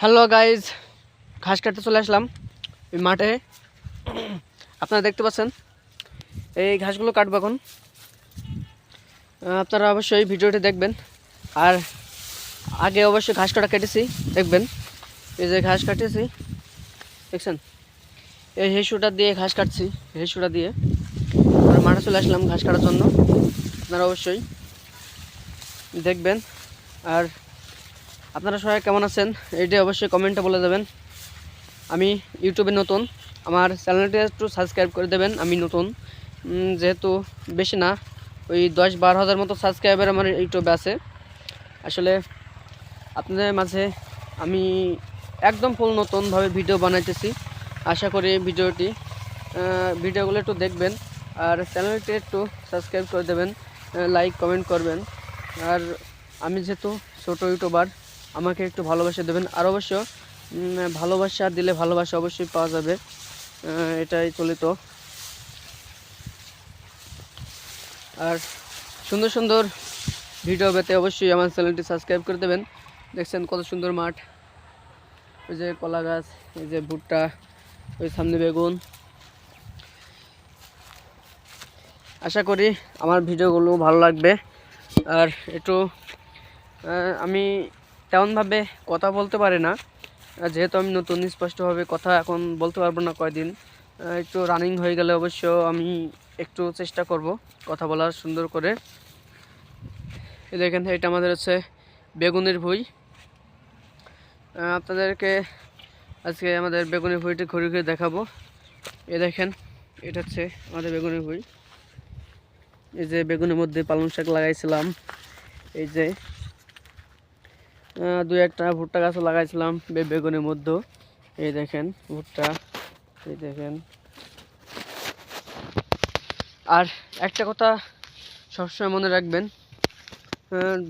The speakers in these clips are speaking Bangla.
হ্যালো গাইজ ঘাস কাটতে চলে আসলাম এই মাঠে। আপনারা দেখতে পাচ্ছেন, এই ঘাসগুলো কাটবো এখন। আপনারা অবশ্যই ভিডিওটি দেখবেন। আর আগে অবশ্যই ঘাস কাটা কেটেছি, দেখবেন। এই যে ঘাস কাটেছি, দেখছেন? এই হেসুটা দিয়ে ঘাস কাটছি, হেসুটা দিয়ে। আর মাঠে চলে আসলাম ঘাস কাটার জন্য। আপনারা অবশ্যই দেখবেন। আর আপনারা সবাই কেমন আছেন? এইটা অবশ্যই কমেন্টে বলে দেবেন। আমি ইউটিউবে নতুন। আমার চ্যানেলটি একটু সাবস্ক্রাইব করে দেবেন, আমি নতুন। যেহেতু বেশি না, ওই দশ বারো হাজার মতো সাবস্ক্রাইবার আমার ইউটিউবে আছে। আসলে আপনাদের মাঝে আমি একদম ফুল নতুনভাবে ভিডিও বানাইতেছি। আশা করি ভিডিওটি ভিডিওগুলো একটু দেখবেন। আর চ্যানেলটি একটু সাবস্ক্রাইব করে দেবেন লাইক কমেন্ট করবেন। আর আমি যেহেতু ছোটো ইউটিউবার আমাকে একটু ভালোবাসা দেবেন। আর অবশ্য ভালোবাসা দিলে ভালোবাসা অবশ্যই পাওয়া যাবে। এটাই চলিত। আর সুন্দর সুন্দর ভিডিও পেতে অবশ্যই আমার চ্যানেলটি সাবস্ক্রাইব করে দেবেন। দেখছেন কত সুন্দর মাঠ। ওই যে কলা গাছ, এই যে ভুট্টা, ওই সামনে বেগুন। আশা করি আমার ভিডিওগুলো ভালো লাগবে। আর একটু আমি তেমনভাবে কথা বলতে পারে না। যেহেতু আমি নতুন স্পষ্টভাবে কথা এখন বলতে পারব না কয়দিন একটু রানিং হয়ে গেলে অবশ্য আমি একটু চেষ্টা করব কথা বলার সুন্দর করে। দেখেন, এটা আমাদের হচ্ছে বেগুনের ভুই। আপনাদেরকে আজকে আমাদের বেগুনের ভুঁইটি ঘুরে ঘুরে দেখাবো। এ দেখেন, এটা হচ্ছে আমাদের বেগুনের ভুঁই। এই যে বেগুনের মধ্যে পালং শাক লাগাইছিলাম। এই যে দুই একটা ভুট্টা গাছও লাগাইছিলাম বেগুনের মধ্যে। এই দেখেন, ভুট্টা। এই দেখেন। আর একটা কথা সবসময় মনে রাখবেন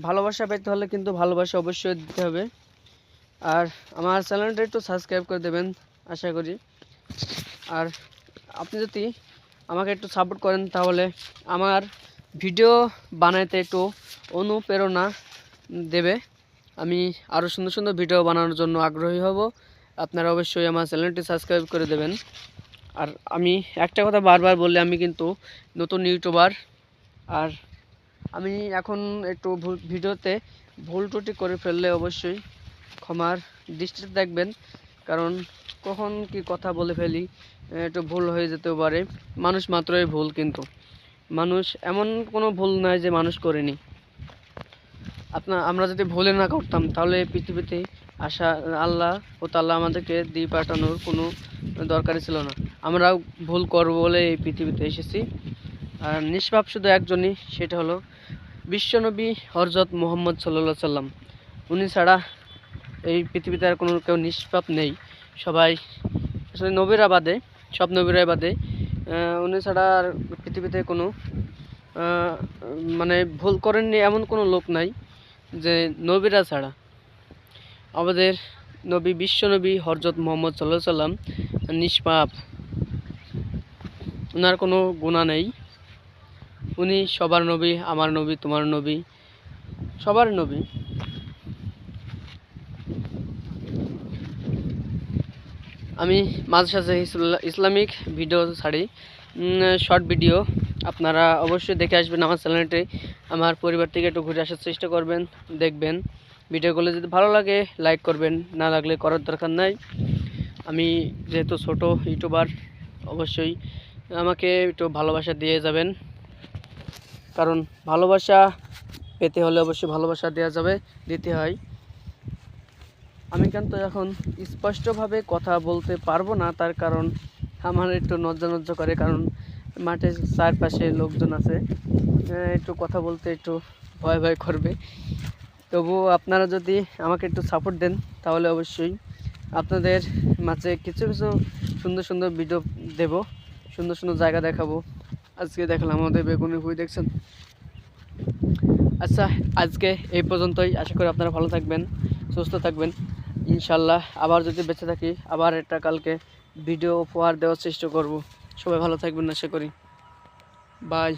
ভালোবাসা পেতে হলে কিন্তু ভালোবাসা অবশ্যই দিতে হবে। আর আমার চ্যানেলটা একটু সাবস্ক্রাইব করে দেবেন, আশা করি। আর আপনি যদি আমাকে একটু সাপোর্ট করেন, তাহলে আমার ভিডিও বানাইতে একটু অনুপ্রেরণা দেবে। আমি আরও সুন্দর সুন্দর ভিডিও বানানোর জন্য আগ্রহী হব। আপনারা অবশ্যই আমার চ্যানেলটি সাবস্ক্রাইব করে দেবেন। আর আমি একটা কথা বারবার বললে আমি কিন্তু নতুন ইউটিউবার আর আমি এখন একটু ভিডিওতে ভুল ত্রুটি করে ফেললে অবশ্যই ক্ষমার দৃষ্টিতে দেখবেন। কারণ কখন কি কথা বলে ফেলি একটু ভুল হয়ে যেতেও পারে। মানুষ মাত্রই ভুল কিন্তু। মানুষ এমন কোনো ভুল নয় যে মানুষ করেনি। আপনার আমরা যদি ভুলে না করতাম, তাহলে পৃথিবীতে আসা আল্লাহ ও তাল্লাহ আমাদেরকে দিয়ে পাঠানোর কোনো দরকারই ছিল না। আমরা ভুল করব বলে এই পৃথিবীতে এসেছি। আর নিষ্পাপ শুধু একজনই, সেটা হলো বিশ্বনবী হরজত মোহাম্মদ সাল্লা সাল্লাম। উনি ছাড়া এই পৃথিবীতে আর কোনো কেউ নিষ্পাপ নেই। সবাই আসলে নবীরা বাদে সব নবীরা বাদে উনি ছাড়া আর পৃথিবীতে কোনো মানে ভুল করেননি এমন কোনো লোক নাই। যে নবীরা ছাড়া। আমাদের নবী বিশ্বনবী হরজত মোহাম্মদ সাল্লাহ সাল্লাম নিষ্পাপ। ওনার কোনো গুণা নেই। উনি সবার নবী, আমার নবী, তোমার নবী, সবার নবী। আমি মাঝে সাঝে ইসলামিক ভিডিও ছাড়ি। শর্ট ভিডিও আপনারা অবশ্যই দেখে আসবেন আমার চ্যানেলটি আমার পরিবার থেকে একটু ঘুরে আসার চেষ্টা করবেন, দেখবেন। ভিডিওগুলো যদি ভালো লাগে লাইক করবেন। না লাগলে করার দরকার নাই। আমি যেহেতু ছোট ইউটিউবার অবশ্যই আমাকে একটু ভালোবাসা দিয়ে যাবেন। কারণ ভালোবাসা পেতে হলে অবশ্যই ভালোবাসা দেওয়া যাবে, দিতে হয়। আমি কিন্তু এখন স্পষ্টভাবে কথা বলতে পারব না, তার কারণ আমার একটু নজ্জা নজ্জা করে, কারণ মাঠের চারপাশে লোকজন আছে। একটু কথা বলতে একটু ভয় ভয় করবে। তবু আপনারা যদি আমাকে একটু সাপোর্ট দেন, তাহলে অবশ্যই আপনাদের মাঝে কিছু কিছু সুন্দর সুন্দর ভিডিও দেব, সুন্দর সুন্দর জায়গা দেখাবো। আজকে দেখালাম আমাদের বেগুনি ভুই দেখছেন? আচ্ছা আজকে এই পর্যন্তই। আশা করি আপনারা ভালো থাকবেন, সুস্থ থাকবেন। ইনশাল্লাহ আবার যদি বেঁচে থাকি, আবার একটা কালকে ভিডিও উপহার দেওয়ার চেষ্টা করব। সবাই ভালো থাকবেন আশা করি। বাই